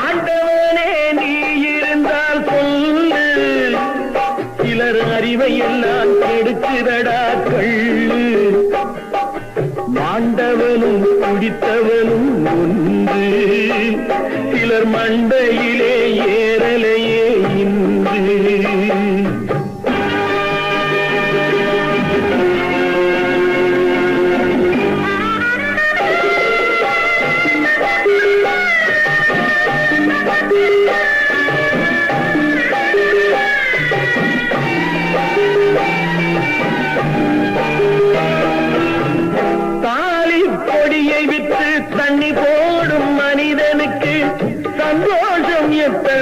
ஆண்டவனே நீ இருந்தால் சொல்லு சிலர் அறிவை எல்லாம் கெடுக்குதடா கள்ளு. மாண்டவனும் குடித்தவனும் ஒன்று சிலர் மண்டையிலே ஏறலையே இன்று.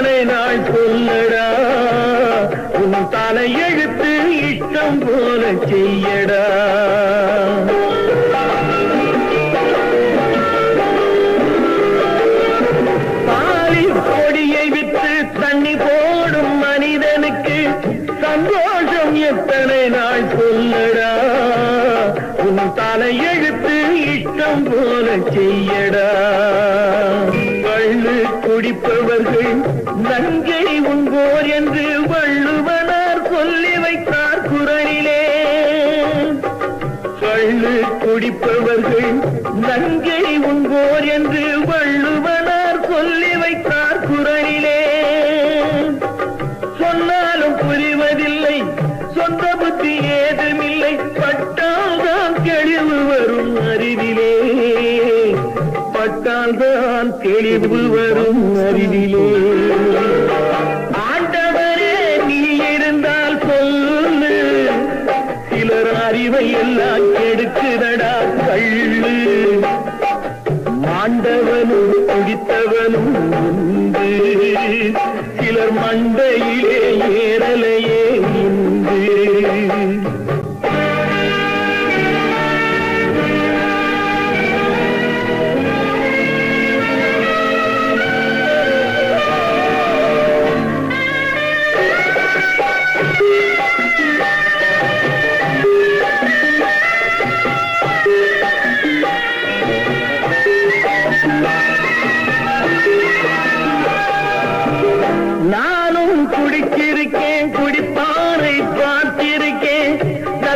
எத்தனை நாள் சொல்லடா. உன் தலை எழுத்து இஷ்டம் போல செய்யடா. தாலி பொடியை விட்டு தண்ணி போடும் மனிதனுக்கு சந்தோஷம் எத்தனை நாள் சொல்லடா. உன் தலை எழுத்து இஷ்டம் போல செய்யடா. கள்ளு குடிப்பவர்கள் நங்கை உண்போர் என்று வள்ளுவனார் சொல்லி வைத்தார் குரலிலே. கள்ளு குடிப்பவர்கள் நங்கை உண்போர் என்று வள்ளுவனார் சொல்லி வைத்தார் குரலிலே. சொன்னாலும் புரிவதில்லை சொந்த புத்தி ஏதுமில்லை பட்டால்தான் தெளிவு வரும் அறிவிலே. பட்டால்தான் தெளிவு வரும் அறிவிலே. ஆண்டவரே நீ இருந்தால் சொல்லு. சிலர் அறிவை எல்லாம் கெடுக்குதடா கள்ளு மாண்டவனும் குடித்தவனும்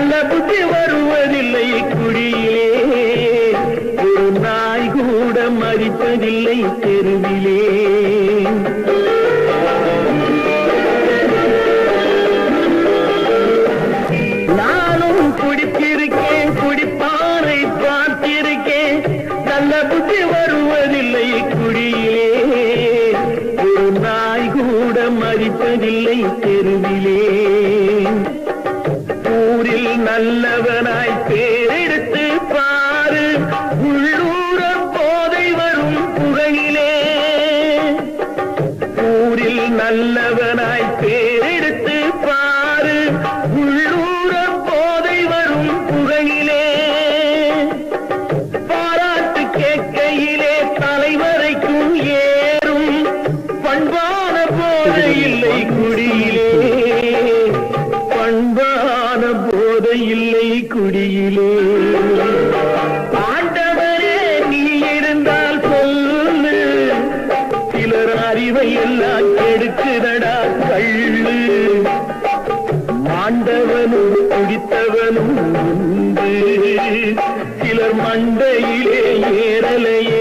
நல்ல புத்தி வருவதில்லை குடியிலே. ஒரு நாய் கூட மறிப்பதில்லை தெருவிலே. நானும் குடித்திருக்கேன் குடிப்பானை பார்த்திருக்கேன். நல்ல புத்தி வருவதில்லை குடியிலே. ஒரு நாய் கூட மறிப்பதில்லை தெருவிலே. ஊரில் குடியிலே ஆண்டவரே நீ இருந்தால் சொல்லு சிலர் அறிவை எல்லாம் கெடுக்குதடா கள்ளு. மாண்டவனும் குடித்தவனும் உண்டு. சிலர் மண்டையிலே ஏறலையே.